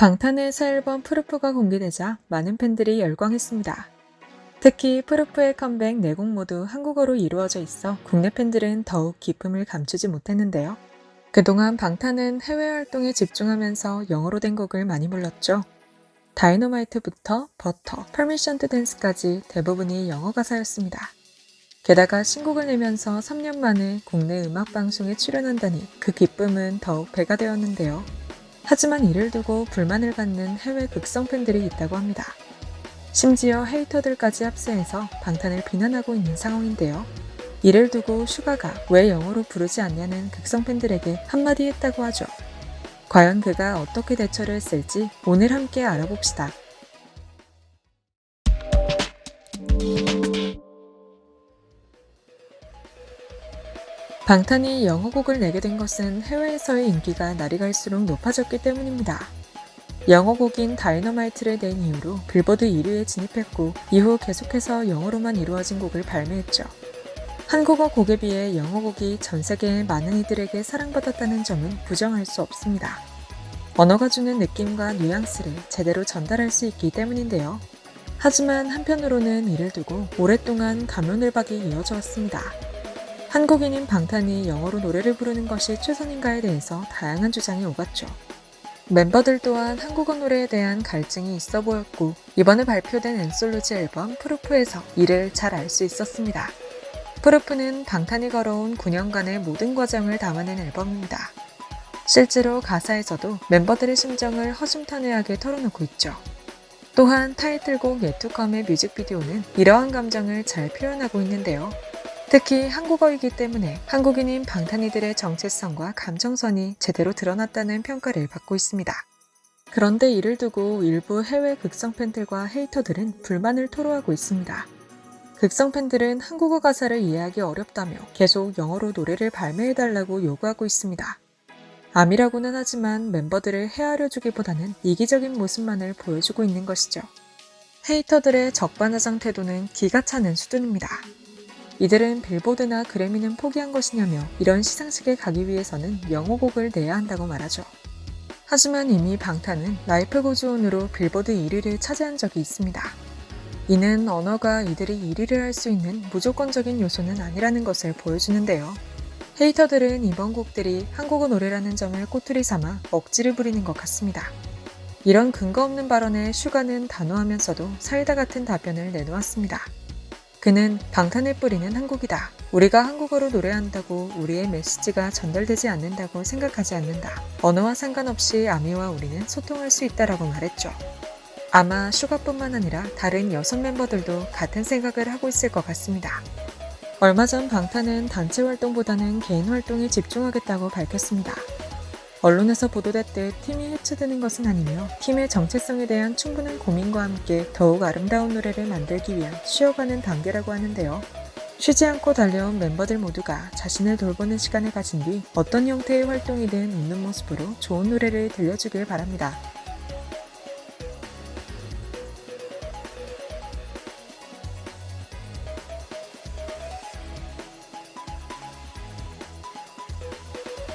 방탄의 새 앨범 프루프가 공개되자 많은 팬들이 열광했습니다. 특히 프루프의 컴백 네곡 모두 한국어로 이루어져 있어 국내 팬들은 더욱 기쁨을 감추지 못했는데요. 그동안 방탄은 해외 활동에 집중하면서 영어로 된 곡을 많이 불렀죠. 다이너마이트부터 버터, 퍼미션 투 댄스까지 대부분이 영어 가사였습니다. 게다가 신곡을 내면서 3년 만에 국내 음악 방송에 출연한다니 그 기쁨은 더욱 배가 되었는데요. 하지만 이를 두고 불만을 갖는 해외 극성 팬들이 있다고 합니다. 심지어 헤이터들까지 합세해서 방탄을 비난하고 있는 상황인데요. 이를 두고 슈가가 왜 영어로 부르지 않냐는 극성 팬들에게 한마디 했다고 하죠. 과연 그가 어떻게 대처를 했을지 오늘 함께 알아봅시다. 방탄이 영어곡을 내게 된 것은 해외에서의 인기가 날이 갈수록 높아졌기 때문입니다. 영어곡인 다이너마이트를 낸 이후로 빌보드 1위에 진입했고 이후 계속해서 영어로만 이루어진 곡을 발매했죠. 한국어 곡에 비해 영어곡이 전 세계의 많은 이들에게 사랑받았다는 점은 부정할 수 없습니다. 언어가 주는 느낌과 뉘앙스를 제대로 전달할 수 있기 때문인데요. 하지만 한편으로는 이를 두고 오랫동안 가면을박이 이어져 왔습니다. 한국인인 방탄이 영어로 노래를 부르는 것이 최선인가에 대해서 다양한 주장이 오갔죠. 멤버들 또한 한국어 노래에 대한 갈증이 있어 보였고 이번에 발표된 엔솔로지 앨범 프루프에서 이를 잘 알 수 있었습니다. 프루프는 방탄이 걸어온 9년간의 모든 과정을 담아낸 앨범입니다. 실제로 가사에서도 멤버들의 심정을 허심탄회하게 털어놓고 있죠. 또한 타이틀곡 예투컴의 뮤직비디오는 이러한 감정을 잘 표현하고 있는데요. 특히 한국어이기 때문에 한국인인 방탄이들의 정체성과 감정선이 제대로 드러났다는 평가를 받고 있습니다. 그런데 이를 두고 일부 해외 극성 팬들과 헤이터들은 불만을 토로하고 있습니다. 극성 팬들은 한국어 가사를 이해하기 어렵다며 계속 영어로 노래를 발매해달라고 요구하고 있습니다. 암이라고는 하지만 멤버들을 헤아려주기보다는 이기적인 모습만을 보여주고 있는 것이죠. 헤이터들의 적반하장 태도는 기가 차는 수준입니다. 이들은 빌보드나 그래미는 포기한 것이냐며 이런 시상식에 가기 위해서는 영어곡을 내야 한다고 말하죠. 하지만 이미 방탄은 라이프 고즈온으로 빌보드 1위를 차지한 적이 있습니다. 이는 언어가 이들이 1위를 할 수 있는 무조건적인 요소는 아니라는 것을 보여주는데요. 헤이터들은 이번 곡들이 한국어 노래라는 점을 꼬투리 삼아 억지를 부리는 것 같습니다. 이런 근거 없는 발언에 슈가는 단호하면서도 사이다 같은 답변을 내놓았습니다. 그는 방탄을 뿌리는 한국이다. 우리가 한국어로 노래한다고 우리의 메시지가 전달되지 않는다고 생각하지 않는다. 언어와 상관없이 아미와 우리는 소통할 수 있다라고 말했죠. 아마 슈가뿐만 아니라 다른 여성 멤버들도 같은 생각을 하고 있을 것 같습니다. 얼마 전 방탄은 단체 활동보다는 개인 활동에 집중하겠다고 밝혔습니다. 언론에서 보도됐듯 팀이 해체되는 것은 아니며 팀의 정체성에 대한 충분한 고민과 함께 더욱 아름다운 노래를 만들기 위한 쉬어가는 단계라고 하는데요. 쉬지 않고 달려온 멤버들 모두가 자신을 돌보는 시간을 가진 뒤 어떤 형태의 활동이든 웃는 모습으로 좋은 노래를 들려주길 바랍니다.